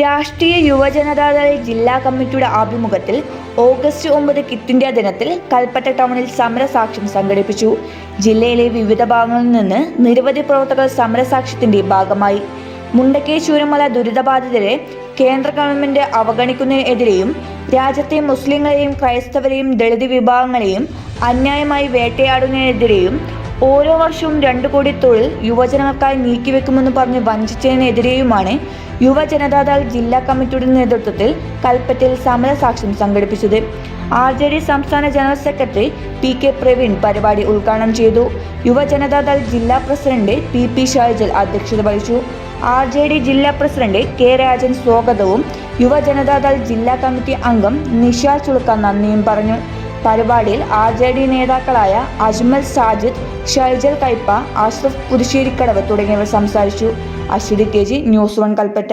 രാഷ്ട്രീയ യുവജനതാദൾ ജില്ലാ കമ്മിറ്റിയുടെ ആഭിമുഖ്യത്തിൽ ഓഗസ്റ്റ് ഒമ്പത് കിറ്റ് ഇന്ത്യ ദിനത്തിൽ കൽപ്പറ്റ ടൗണിൽ സമരസാക്ഷ്യം സംഘടിപ്പിച്ചു. ജില്ലയിലെ വിവിധ ഭാഗങ്ങളിൽ നിന്ന് നിരവധി പ്രവർത്തകർ സമരസാക്ഷ്യത്തിന്റെ ഭാഗമായി. മുണ്ടക്കേ ചൂരമല ദുരിതബാധിതരെ കേന്ദ്ര ഗവൺമെന്റ് അവഗണിക്കുന്നതിനെതിരെയും രാജ്യത്തെ മുസ്ലിങ്ങളെയും ക്രൈസ്തവരെയും ദളിത് വിഭാഗങ്ങളെയും അന്യായമായി വേട്ടയാടുന്നതിനെതിരെയും ഓരോ വർഷവും രണ്ടു കോടി തൊഴിൽ യുവജനങ്ങൾക്കായി നീക്കിവെക്കുമെന്ന് പറഞ്ഞ് വഞ്ചിച്ചതിനെതിരെയുമാണ് യുവജനതാദൾ ജില്ലാ കമ്മിറ്റിയുടെ നേതൃത്വത്തിൽ കൽപ്പറ്റയിൽ സമരസാക്ഷ്യം സംഘടിപ്പിച്ചത്. ആർ ജെ ഡി സംസ്ഥാന general secretary P K Praveen പരിപാടി ഉദ്ഘാടനം ചെയ്തു. യുവജനതാദൾ ജില്ലാ പ്രസിഡന്റ് പി പി ഷാജൽ അധ്യക്ഷത വഹിച്ചു. ആർ ജെ ഡി ജില്ലാ പ്രസിഡന്റ് കെ രാജൻ സ്വാഗതവും യുവജനതാദൾ ജില്ലാ കമ്മിറ്റി അംഗം നിഷാ ചുളുക്ക നന്ദിയും പറഞ്ഞു. പരിപാടിയിൽ ആർ ജെ ഡി നേതാക്കളായ അജ്മൽ സാജിദ് ഷൈജൽ കൈപ്പ അഷ്റഫ് പുതുശ്ശേരിക്കടവ് തുടങ്ങിയവർ സംസാരിച്ചു. Aswathi K G news one Kalpetta.